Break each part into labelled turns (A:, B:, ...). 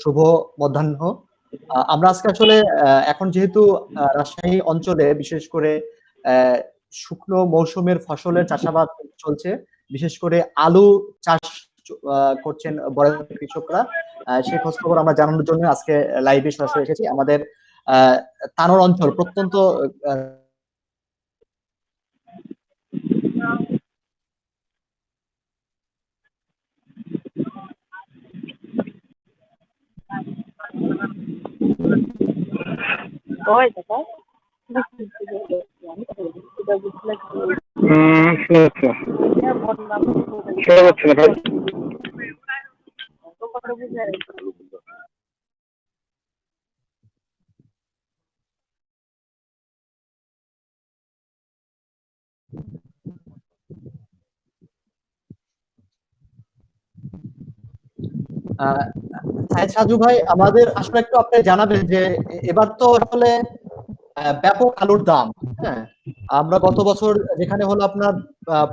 A: শুভ মধ্যাহ্ন। আমরা আজকে আসলে এখন যেহেতু রাজশাহী অঞ্চলে বিশেষ করে শুকনো মৌসুমের ফসলের চাষাবাদ চলছে, বিশেষ করে আলু চাষ করছেন বড় কৃষকরা। সেই খোঁজ খবর আমরা জানানোর জন্য আজকে লাইভে সরাসরি এসেছি। আমাদের তানোর অঞ্চল প্রত্যন্ত
B: হুম শোনা যাচ্ছে। না ভাই।
A: সাইদ সাজু ভাই, আমাদের আসলে একটু আপনি জানাবেন যে এবার তো আসলে ব্যাপক আলুর দাম হ্যাঁ? আমরা গত বছর যেখানে হলো আপনার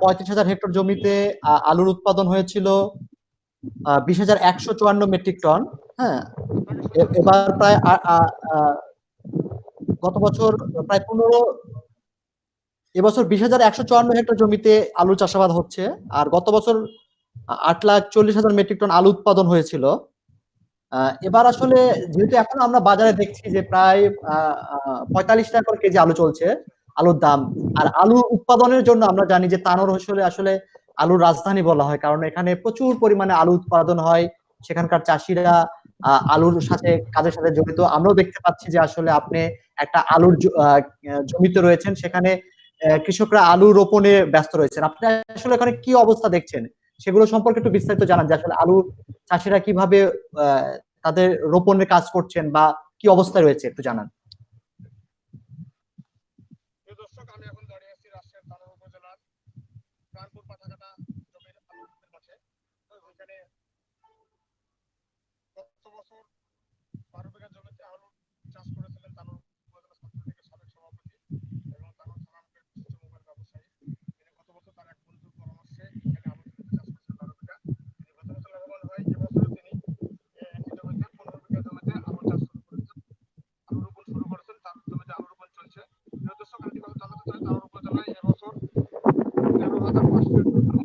A: পঁয়ত্রিশ হাজার হেক্টর জমিতে আলুর উৎপাদন হয়েছিল বিশ হাজার একশো চুয়ান্ন মেট্রিক টন হ্যাঁ? এবার প্রায় গত বছর প্রায় পনেরো, এবছর বিশ হাজার একশো চুয়ান্ন হেক্টর জমিতে আলু চাষাবাদ হচ্ছে, আর গত বছর আট লাখ চল্লিশ হাজার মেট্রিক টন আলু উৎপাদন হয়েছিল। এবার আসলে যেহেতু এখন আমরা বাজারে দেখছি যে প্রায় পঁয়তাল্লিশ টাকা করে কেজি আলু চলছে, আলুর দাম। আর আলু উৎপাদনের জন্য আমরা জানি যে তানোর আসলে আসলে আলুর রাজধানী বলা হয়, কারণ এখানে প্রচুর পরিমাণে আলু উৎপাদন হয়। সেখানকার চাষিরা আলুর সাথে, কাজের সাথে জড়িত। আমরাও দেখতে পাচ্ছি যে আসলে আপনি একটা আলুর জমিতে রয়েছেন, সেখানে কৃষকরা আলু রোপণে ব্যস্ত রয়েছেন। আপনি আসলে এখানে কি অবস্থা দেখছেন? সেগুলো সম্পর্কে একটু বিস্তারিত জানান যে আসলে আলু চাষিরা কীভাবে তাদের রোপণের কাজ করছেন বা কি অবস্থা রয়েছে একটু জানান
B: প্রিয় দর্শক আমি এখন দাঁড়িয়ে আছি রাজশাহীর তানোর উপজেলার প্রাণপুর পাঠাঘাটা জমির আলু ক্ষেতের পাশে তো ওইখানে গত বছর বারো বিঘা জমিতে আলু চাষ করেছিলেন তানোর উপজেলা ছাত্রলীগের সাবেক সভাপতি এবং তানোর থানার বিশিষ্ট মোবাইল ব্যবসায়ী তিনি গত বছর তার এক বন্ধুর পরামর্শে এখানে আলু জমিতে চাষ করেছেন বারো বিঘা তিনি গত বছর লাভবান হয় এবছরও তিনি আহ, একই জমিতে পনেরো বিঘা জমিতে আলু চাষ শুরু করেছেন আলু রোপণ শুরু করেছেন তার জমিতে আলু রোপণ চলছে প্রিয় দর্শক আমি কথা জানাতে চাই তানোর উপজেলায় এবছর তেরো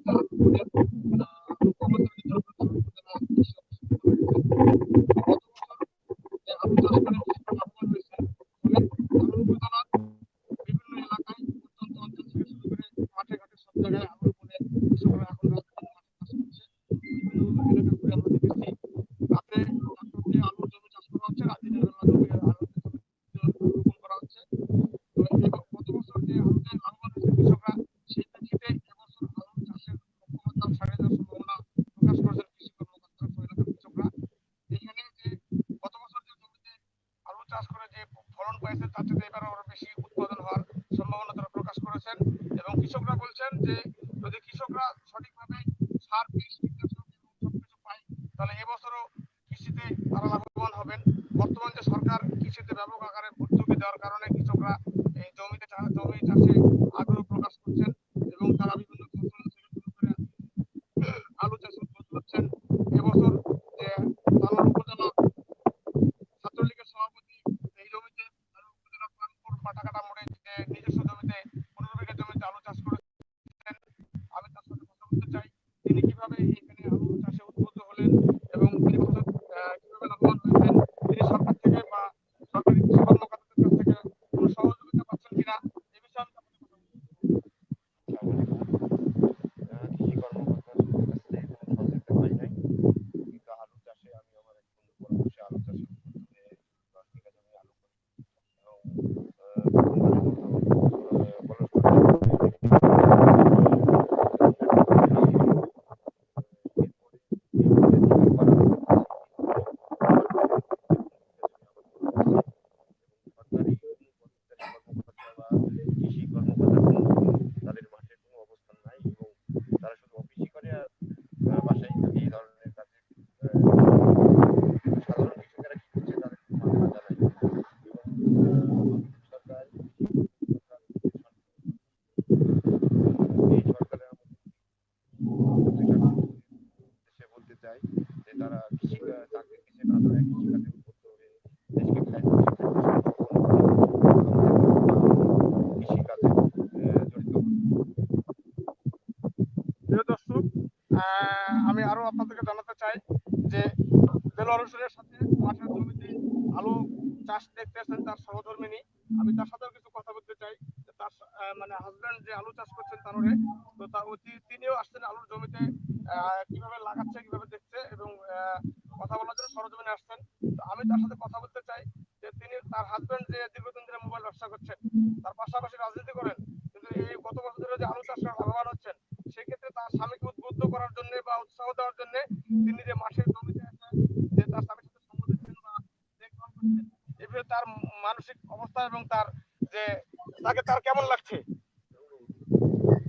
B: তার সাথে কথা বলতে চাই যে তিনি তার হাজবেন্ড যে দীর্ঘদিন ধরে মোবাইল ব্যবসা করছেন, তার পাশাপাশি রাজনীতি করেন, কিন্তু এই গত বছর ধরে যে আলু চাষ লাভবান হচ্ছেন, সেক্ষেত্রে তার স্বামীকে উদ্বুদ্ধ করার জন্য বা উৎসাহ দেওয়ার জন্য তিনি যে মাসের জমিতে যে তার স্বামীর সাথে সঙ্গ দিচ্ছেন বা দেখভাল করছেন এভাবে তার মানসিক অবস্থা এবং তার যে, তাকে তার কেমন লাগছে?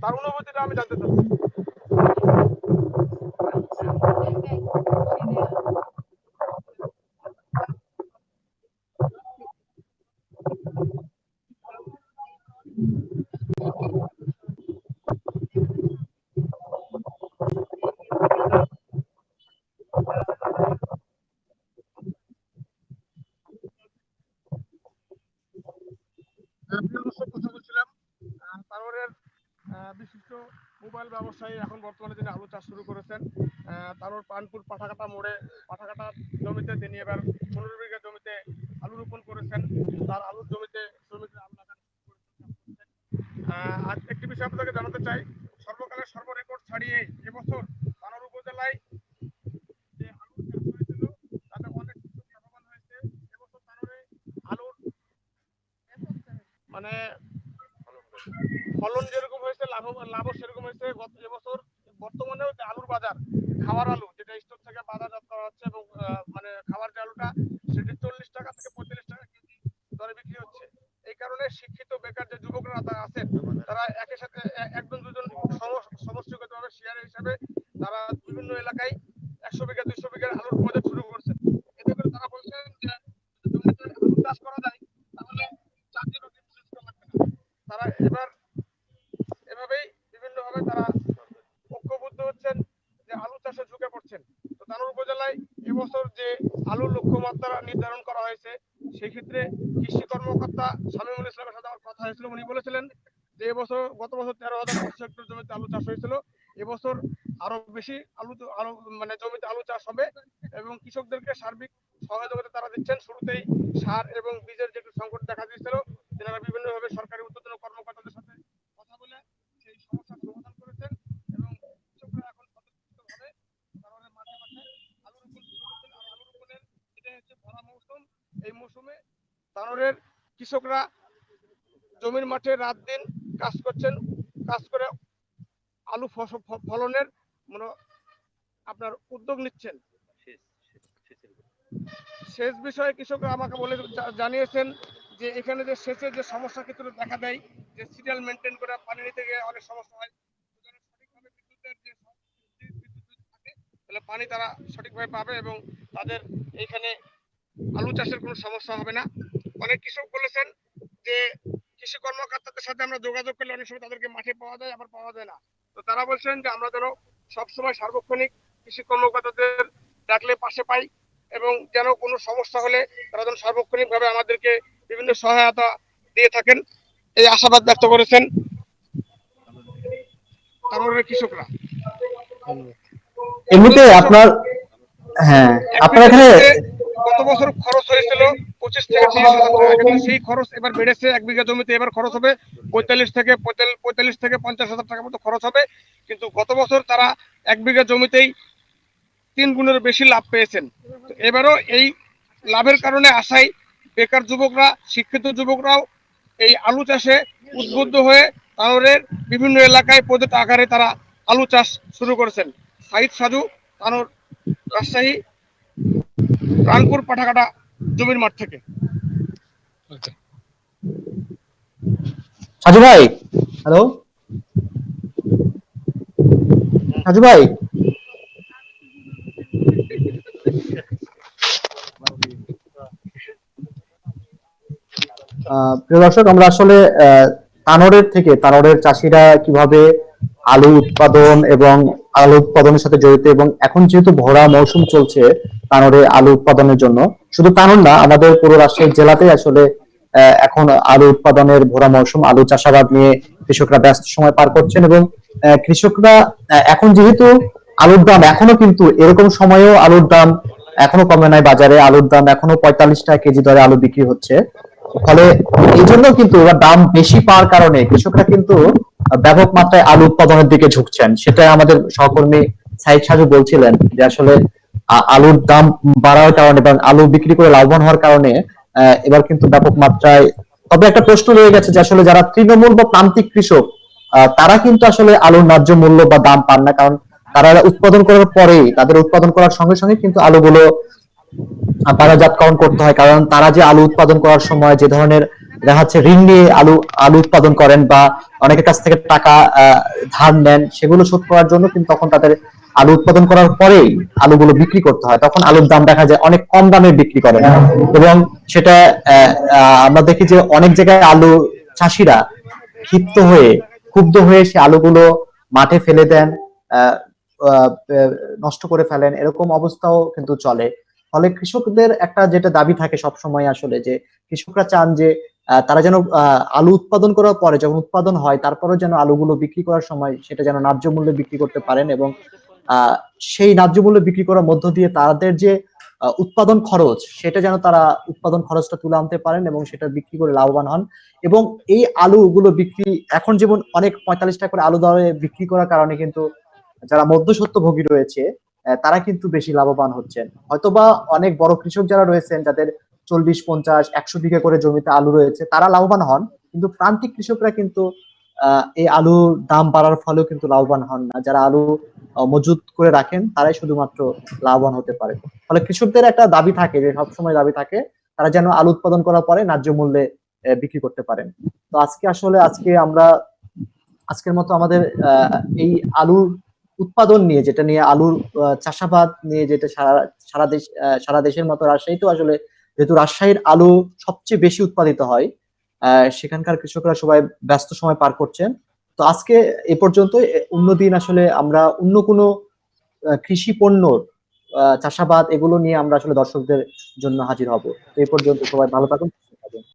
B: তার অনুভূতিটা আমি জানতে চাচ্ছি। প্রিয় বিশিষ্ট মোবাইল ব্যবসায়ী এখন বর্তমানে তিনি আলু চাষ শুরু করেছেন তারপর পানপুর পাঠাকাটা মোড়ে, পাঠাকাটা জমিতে তিনি এবার পনেরো বিঘা জমিতে আলু রোপণ করেছেন। তার আলুর জমিতে শ্রমিকরা আলু লাগান আর একটি বিষয় আপনাদেরকে জানাতে চাই, সর্বকালের সর্বরেকর্ড ছাড়িয়ে এবছর পানার উপজেলায় যে আলু চাষ হয়েছিল তাতে অনেক কৃষক লাভবান হয়েছে এবছর তানোরে আলুর মানে ফলন যেরকম হয়েছে লাভ লাভও সেরকম হয়েছে গত এবছর বর্তমানেও যে আলুর বাজার খাওয়ার আলু যেটা স্টোর থেকে বাজারজাত করা হচ্ছে এবং আহ, মানে খাওয়ার যে আলুটা সেটি চল্লিশ টাকা থেকে পঁয়তাল্লিশ টাকা কেজি দরে বিক্রি হচ্ছে। এই কারণে শিক্ষিত বেকার যে যুবকরা তারা আছেন, তারা একের সাথে একজন দুজন সম- সমষ্টিগতভাবে শেয়ার হিসাবে তারা বিভিন্ন এলাকায় একশো বিঘা, দুইশো বিঘার আলুর প্রজেক্ট শুরু করছেন এতে করে তারা বলছেন যে জমিতে আলু চাষ করা যায় তাহলে চাকরি বাকরি বিশেষ করে লাগবে না তারা এবার এভাবেই বিভিন্নভাবে তারা ঐক্যবদ্ধ হচ্ছেন যে আলু চাষে ঝুঁকে তানোর উপজেলায় এবছর যে আলুর লক্ষ্যমাত্রা নির্ধারণ করা হয়েছে সেই ক্ষেত্রে কৃষি কর্মকর্তা শামীমুল ইসলামের সাথে আমার কথা হয়েছিল। উনি বলেছিলেন যে এবছর গত বছর তেরো হাজার পাঁচশো হেক্টর জমিতে আলু চাষ হয়েছিল। এবছর আরও বেশি আলু আরও মানে জমিতে আলু চাষ হবে এবং কৃষকদেরকে সার্বিক সহযোগিতা তারা দিচ্ছেন। শুরুতেই সার এবং বীজের যে সংকট দেখা দিয়েছিল, তেনারা বিভিন্নভাবে সরকারি উদ্যোতন কর্মকর্তাদের সাথে কথা বলে সেই সমস্যার সমাধান করেছেন এবং কৃষকরা এখন স্বতঃস্ফূর্তভাবে তারা মাঠে মাঠে আলু রোপণ শুরু করেছেন আর আলু রোপণের এটাই হচ্ছে ভরা মৌসুম এই মৌসুমে তানোরের কৃষকরা জমির মাঠে রাত দিন কাজ করছেন কাজ করে আলু ফস- ফ- ফলনের মানে আপনার উদ্যোগ নিচ্ছেন। সেচ বিষয়ে কৃষকরা আমাকে বলে জানিয়েছেন যে এখানে যে সেচের যে সমস্যা ক্ষেত্রে দেখা দেয় যে সিরিয়াল মেনটেন করে পানি নিতে গিয়ে অনেক সমস্যা হয়। সঠিকভাবে বিদ্যুতের যে বিদ্যুৎ থাকে তাহলে পানি তারা সঠিকভাবে পাবে এবং তাদের এইখানে আলু চাষের কোনো সমস্যা হবে না। অনেক কৃষক বলেছেন যে কৃষি কর্মকর্তাদের সাথে আমরা যোগাযোগ করলে অনেক সময় তাদেরকে মাঠে পাওয়া যায়, আবার পাওয়া যায় না। তো তারা বলছেন যে আমরা যেন সবসময় সার্বক্ষণিক কৃষি কর্মকর্তাদের ডাকলে পাশে পাই এবং যেন কোনো সমস্যা হলে তারা যেন সার্বক্ষণিক ভাবে আমাদেরকে বিভিন্ন সহায়তা দিয়ে থাকেন। এই আশাবাদ ব্যক্ত করেছেন তারপরে কৃষকরা।
A: এমনিতে আপনার হ্যাঁ আপনার এখানে
B: বছর খরচ হয়েছিল পঁচিশ থেকে টাকা। সেই খরচ এবার বেড়েছে, এক বিঘা জমিতে এবার খরচ হবে পঁয়তাল্লিশ থেকে পঁয়তাল্লিশ থেকে পঞ্চাশ হাজার টাকার মতো খরচ হবে। কিন্তু গত বছর তারা এক বিঘা জমিতেই তিন গুণের বেশি লাভ পেয়েছেন। এবারও এই লাভের কারণে আশাই বেকার যুবকরা, শিক্ষিত যুবকরাও এই আলু চাষে উদ্বুদ্ধ হয়ে তানোরের বিভিন্ন এলাকায় প্রজেক্ট আকারে তারা আলু চাষ শুরু করেছেন। সাইদ সাজু, তানোর রাজশাহী রানপুর পাঠাকাটা জমির মাঠ থেকে।
A: সাজু ভাই? হ্যালো? সাজু ভাই? আহ, প্রিয় দর্শক আমরা আসলে আহ, তানোরের থেকে তানোরের চাষিরা কীভাবে আলু উৎপাদন এবং আলু উৎপাদনের সাথে জড়িত এবং এখন যেহেতু ভরা মৌসুম চলছে তানোরে আলু উৎপাদনের জন্য। শুধু তানোর না, আমাদের পুরো রাজশাহী জেলাতে আসলে এখন আলু উৎপাদনের ভরা মৌসুম, আলু চাষাবাদ নিয়ে কৃষকরা ব্যস্ত সময় পার করছেন এবং কৃষকরা এখন যেহেতু আলুর দাম এখনও কিন্তু এরকম সময়েও আলুর দাম এখনও কমে নাই বাজারে, আলুর দাম এখনও পঁয়তাল্লিশ টাকা কেজি দরে আলু বিক্রি হচ্ছে। ফলে এই জন্য কিন্তু দাম বেশি পাওয়ার কারণে কৃষকরা কিন্তু ব্যাপক মাত্রায় আলু উৎপাদনের দিকে ঝুঁকছেন। সেটা আমাদের সহকর্মী সাইদ সাজু বলছিলেন যে আসলে আলুর দাম বাড়ার কারণে এবং আলু বিক্রি করে লাভবান হওয়ার কারণে এবার কিন্তু ব্যাপক মাত্রায়, তবে একটা প্রশ্ন রয়ে গেছে যে আসলে যারা তৃণমূল বা প্রান্তিক কৃষক তারা কিন্তু আসলে আলুর ন্যায্য মূল্য বা দাম পান না, কারণ তারা উৎপাদন করার পরেই তাদের উৎপাদন করার সঙ্গে সঙ্গে কিন্তু আলুগুলো বাজারজাতকরণ করতে হয়, কারণ তারা যে আলু উৎপাদন করার সময় যে ধরনের দেখা যাচ্ছে ঋণ নিয়ে আলু আলু উৎপাদন করেন বা অনেকের কাছ থেকে টাকা ধার নেন, সেগুলো শোধ করার জন্য কিন্তু তখন তাদের আলু উৎপাদন করার পরেই আলুগুলো বিক্রি করতে হয়। তখন আলুর দাম দেখা যায় অনেক কম দামে বিক্রি করেন। এবং সেটা আমরা দেখি যে অনেক জায়গায় আলু চাষিরা ক্ষিপ্ত হয়ে, ক্ষুব্ধ হয়ে সে আলুগুলো মাঠে ফেলে দেন নষ্ট করে ফেলেন, এরকম অবস্থাও কিন্তু চলে। ফলে কৃষকদের একটা যেটা দাবি থাকে সব সময় আসলে যে, কৃষকরা চান যে তারা যেন আলু উৎপাদন করার পরে যখন উৎপাদন হয়, তারপরেও যেন আলুগুলো বিক্রি করার সময় সেটা যেন ন্যায্য মূল্যে বিক্রি করতে পারেন এবং সেই ন্যায্য মূল্যে বিক্রি করার মধ্য দিয়ে তাদের যে উৎপাদন খরচ সেটা যেন তারা উৎপাদন খরচটা তুলে আনতে পারেন এবং সেটা বিক্রি করে লাভবান হন। এবং এই আলুগুলো বিক্রি, এখন যেমন অনেক পঁয়তাল্লিশ টাকা করে আলু দরে বিক্রি করার কারণে কিন্তু যারা মধ্যস্বত্বভোগী রয়েছে তারা কিন্তু বেশি লাভবান হচ্ছেন। হয়তোবা অনেক বড় কৃষক যারা রয়েছেন, যাদের চল্লিশ, পঞ্চাশ, একশো বিঘা করে জমিতে আলু রয়েছে, তারা লাভবান হন, কিন্তু প্রান্তিক কৃষকরা কিন্তু এই আলুর দাম বাড়ার ফলেও কিন্তু লাভবান হন না। যারা আলু মজুত করে রাখেন, তারাই শুধুমাত্র লাভবান হতে পারে। ফলে কৃষকদের একটা দাবি থাকে যে, সবসময় দাবি থাকে, তারা যেন আলু উৎপাদন করার পরে ন্যায্য মূল্যে বিক্রি করতে পারেন। তো আজকে আসলে, আজকে আমরা, আজকের মতো আমাদের এই আলুর উৎপাদন নিয়ে, যেটা নিয়ে আলুর চাষাবাদ নিয়ে, যেটা সারা সারা দেশ সারা দেশের মতো রাজশাহী তো আসলে যেহেতু রাজশাহীর আলু সবচেয়ে বেশি উৎপাদিত হয় সেখানকার কৃষকরা সবাই ব্যস্ত সময় পার করছেন। তো আজকে এ পর্যন্ত অন্যদিন আসলে আমরা অন্য কোনো কৃষি পণ্য চাষাবাদ এগুলো নিয়ে আমরা আসলে দর্শকদের জন্য হাজির হব। তো এই পর্যন্ত সবাই ভালো থাকুন